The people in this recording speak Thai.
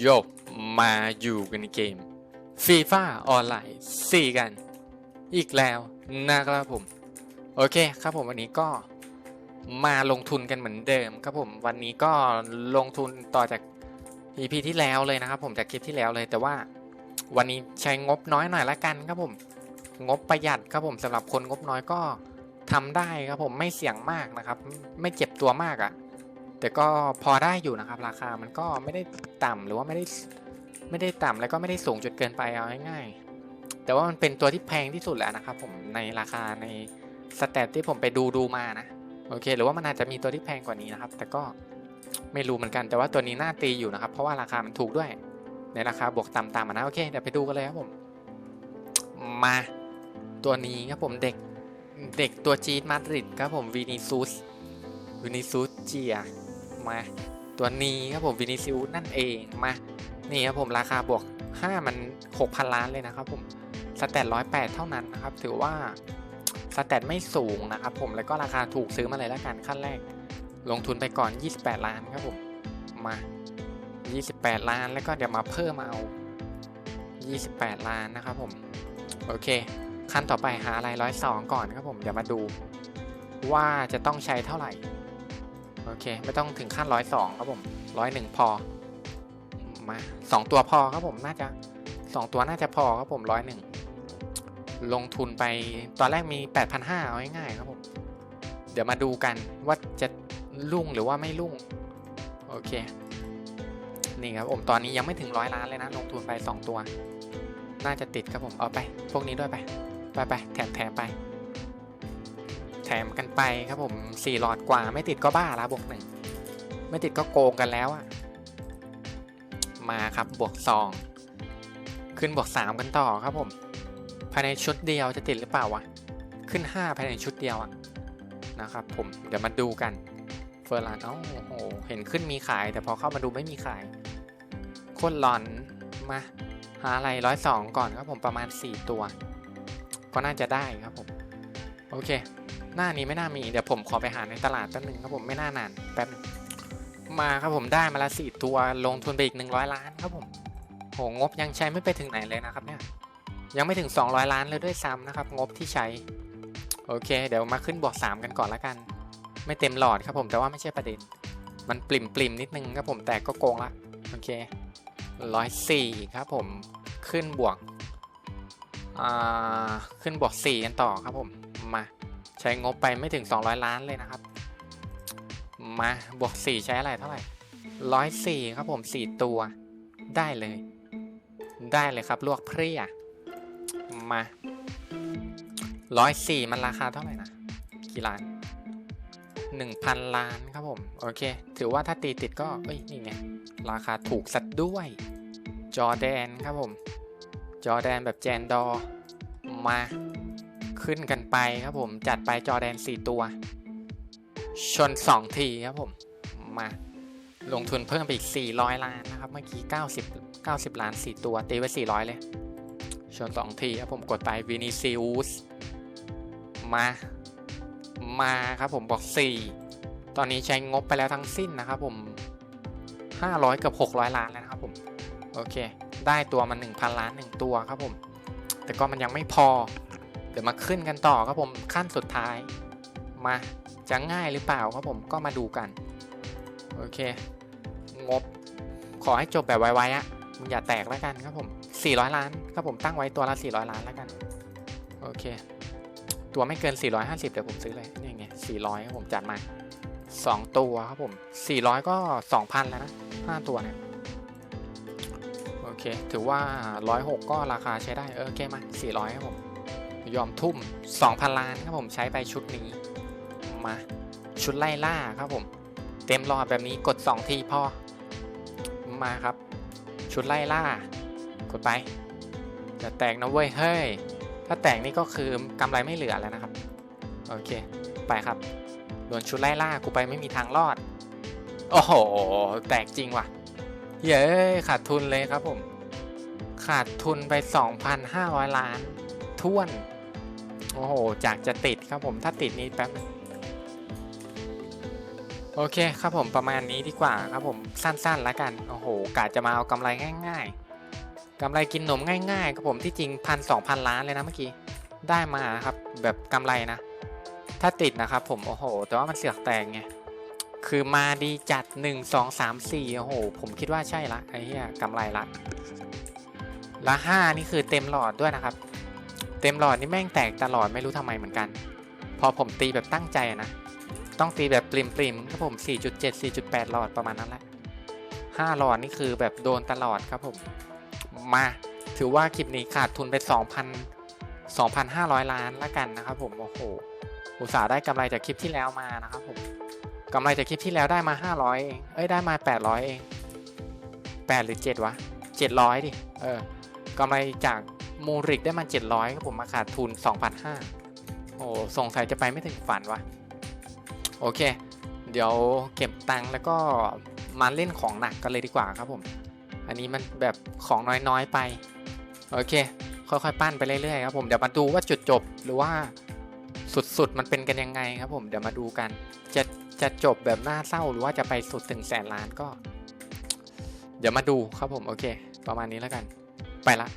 โยกมาอยู่กันเกมฟีฟ่าออนไลน์4กัน อีกแล้วนะครับผม โอเคครับผมวันนี้ก็มาลงทุนกันเหมือนเดิมครับผมวันนี้ก็ลงทุนต่อจาก EP ที่แล้วเลยนะครับ ผมจากคลิปที่แล้วเลย แต่ว่าวันนี้ใช้งบน้อยหน่อยละกันครับผม งบประหยัดครับผมสำหรับคนงบน้อยก็ทำได้ครับผมไม่เสี่ยงมากนะครับ ไม่เจ็บตัวมากอะ่ะ แต่ก็พอได้อยู่นะครับ ราคามันก็ไม่ได้ต่ำหรือว่าไม่ได้ไม่ได้ต่ำแล้วก็ไม่ได้สูงจนเกินไปเอาง่ายๆแต่ว่ามันเป็นตัวที่แพงที่สุดแล้วนะครับ ผมในราคาในสแตทที่ผมไปดูดูมานะโอเค หรือว่ามันอาจจะมีตัวที่แพงกว่านี้นะครับ แต่ก็ไม่รู้เหมือนกันแต่ว่าตัวนี้น่าตีอยู่นะครับ เพราะว่าราคามันถูกด้วย ในราคาบวกต่ำๆนะโอเคเดี๋ยวไปดูกันเลยครับผมมาตัวนี้ครับผมเด็กเด็กตัวจีนมาดริดครับผมวินิซูสวินิซูสเจีย มา ตัวนี้ครับผมวินิซิอุสนั่นเองมานี่ครับผมราคาบวก 5 มัน 6,000 ล้านเลยนะครับผมสแตทร้อยแปดเท่านั้นนะครับ ถือว่าสแตทไม่สูงนะครับผมแล้วก็ราคาถูกซื้อมาเลยแล้วกันขั้นแรก ลงทุนไปก่อน 28 ล้านครับผมมา 28 ล้านแล้วก็เดี๋ยวมาเพิ่มมาเอา 28 ล้านนะครับผมโอเค ขั้นต่อไปหาอะไรร้อยสองก่อนครับผมเดี๋ยวมาดูว่าจะต้องใช้เท่าไหร่ โอเค ไม่ต้องถึงขั้นร้อยสองครับผมร้อยหนึ่งพอ มาสองตัวพอครับผมน่าจะสองตัวน่าจะพอครับผมร้อยหนึ่งลงทุนไปตอนแรกมีแปดพันห้าเอาง่ายๆครับผม เดี๋ยวมาดูกันว่าจะรุ่งหรือว่าไม่รุ่ง โอเค นี่ครับผมตอนนี้ยังไม่ถึงร้อยล้านเลยนะ ลงทุนไปสองตัว น่าจะติดครับผม เอาไป พวกนี้ด้วยไป ไปไปแถมแถมไป แถมกันไปครับผมสี่หลอดกว่าไม่ติดก็บ้าละบวกหนึ่งไม่ติดก็โกงกันแล้วอะมาครับบวกสองขึ้นบวกสามกันต่อครับผม ภายในชุดเดียวจะติดหรือเปล่าวะขึ้นห้าภายในชุดเดียวอะนะครับผมเดี๋ยวมาดูกันเฟอร์ลานโอ้โหเห็นขึ้นมีขาย แต่พอเข้ามาดูไม่มีขายโคตรหลอนมาหาอะไรร้อยสองก่อนครับผมประมาณ 4 ตัว ก็น่าจะได้ครับผม โอเค หน้านี้ไม่น่ามี เดี๋ยวผมขอไปหาในตลาดแป๊บนึงครับผมไม่น่านานแป๊บนึงมาครับผมได้มาละสี่ตัวลงทุนไปอีก100ล้านครับผมโหงบยังใช้ไม่ไปถึงไหนเลยนะครับเนี่ยยังไม่ถึง 200 ล้านเลยด้วยซ้ำนะครับ งบที่ใช้ โอเค เดี๋ยวมาขึ้นบวก3กันก่อนละกัน ไม่เต็มหลอดครับผมแต่ว่าไม่ใช่ประเด็น มันปริมปริมๆนิดนึงครับผมแต่ก็โกงละโอเคร้อยสี่ครับผมขึ้นบวกอ่าขึ้นบวกสี่กันต่อครับผม ใช้งบไปไม่ถึง 200 ล้านเลยนะครับ มาบวกสี่ใช้อะไรเท่าไหร่ร้อยสี่ครับผมสี่ตัวได้เลย ได้เลยครับลวกเพรียมาร้อยสี่มันราคาเท่าไหร่นะกี่ล้านหนึ่งพันล้านครับผม โอเค ถือว่าถ้าตีติดก็เอ้ยนี่ไงราคาถูกสัตว์ด้วย จอแดนครับผม จอแดนแบบแจนดอมา ขึ้นกันไปครับผมจัดไปจอแดน 4 ตัว ชน 2 ทีครับผมมาลงทุนเพิ่มไปอีก 400 ล้านนะครับ เมื่อกี้ 90 90 ล้าน 4 ตัว ตีไว้ 400 เลย ชน 2 ทีครับผมกดไปวินิซิอุสมา มาครับผมบอก 4 ตอนนี้ใช้งบไปแล้วทั้งสิ้นนะครับผม 500 กับ 600 ล้านแล้วนะครับผม โอเค ได้ตัวมัน 1,000 ล้าน 1 ตัวครับผม แต่ก็มันยังไม่พอ เดี๋ยวมาขึ้นกันต่อครับผมขั้นสุดท้าย มาจะง่ายหรือเปล่าครับผมก็มาดูกัน โอเค งบ ขอให้จบแบบไวๆอะมึงอย่าแตกแล้วกันครับผม 400 ล้านครับผมตั้งไว้ตัวละ 400 ล้านแล้วกัน โอเค ตัวไม่เกิน 450 เดี๋ยวผมซื้อเลยนี่ไง 400ครับผมจัดมา 2 ตัวครับผม 400 ก็ 2,000 แล้วนะ 5 ตัวเนี่ยโอเค ถือว่า 106 ก็ราคาใช้ได้ เออโอเคมา 400 ครับผม ยอมทุ่ม 2,000 ล้านครับผมใช้ไปชุดนี้ มาชุดไล่ล่าครับผม เต็มหลอดแบบนี้กด 2 ทีพอ มาครับ ชุดไล่ล่า กดไปจะแตกนะเว้ยเฮ้ย ถ้าแตกนี่ก็คือกำไรไม่เหลือแล้วนะครับ โอเค ไปครับโดนชุดไล่ล่ากูไปไม่มีทางรอด โอ้โห แตกจริงว่ะ เย้ขาดทุนเลยครับผม ขาดทุนไป 2,500 ล้านท้วน โอ้โห จากจะติดครับผมถ้าติดนี้แป๊บโอเคครับผมประมาณนี้ดีกว่าครับผมสั้นๆแล้วกัน โอ้โหกะจะมาเอากำไรง่าย ๆกำไรกินนมง่ายๆครับผมที่จริงพันสองพันล้านเลยนะเมื่อกี้ได้มาครับแบบกำไรนะ ถ้าติดนะครับผมโอ้โห แต่ว่ามันเสือกแตงไงคือมาดีจัด 1 2 3 4 โอ้โห ผมคิดว่าใช่ละไอ้เหี้ยกำไรละ ละ 5 นี่คือเต็มหลอดด้วยนะครับ เต็มหลอดนี่แม่งแตกตลอดไม่รู้ทำไมเหมือนกัน พอผมตีแบบตั้งใจนะ ต้องตีแบบปริมปริมครับผม 4.7 4.8 หลอดประมาณนั้นแหละ5หลอดนี่คือแบบโดนตลอดครับผม มาถือว่าคลิปนี้ขาดทุนไป 2,000 2,500 ล้านละกันนะครับผม โอ้โห อุตส่าห์ได้กำไรจากคลิปที่แล้วมานะครับผมกำไรจากคลิปที่แล้วได้มา 500 เอง เอ้ยได้มา 800 เอง 8 หรือ 7 วะ 700 ดิ เออกำไรจาก มูริกได้มา 700ครับผมมาขาดทุน 2,500โอ้สงสัยจะไปไม่ถึงฝันวะโอเค เดี๋ยวเก็บตังค์แล้วก็มาเล่นของหนักกันเลยดีกว่าครับผม อันนี้มันแบบของน้อยๆไป โอเค ค่อยๆ ปั้นไปเรื่อยๆครับผมเดี๋ยวมาดูว่าจุดจบหรือว่าสุดๆ มันเป็นกันยังไงครับผมเดี๋ยวมาดูกัน จะจะจบแบบน่าเศร้าหรือว่าจะไปสุดถึงแสนล้านก็ เดี๋ยวมาดูครับผมโอเค ประมาณนี้แล้วกัน ไปละ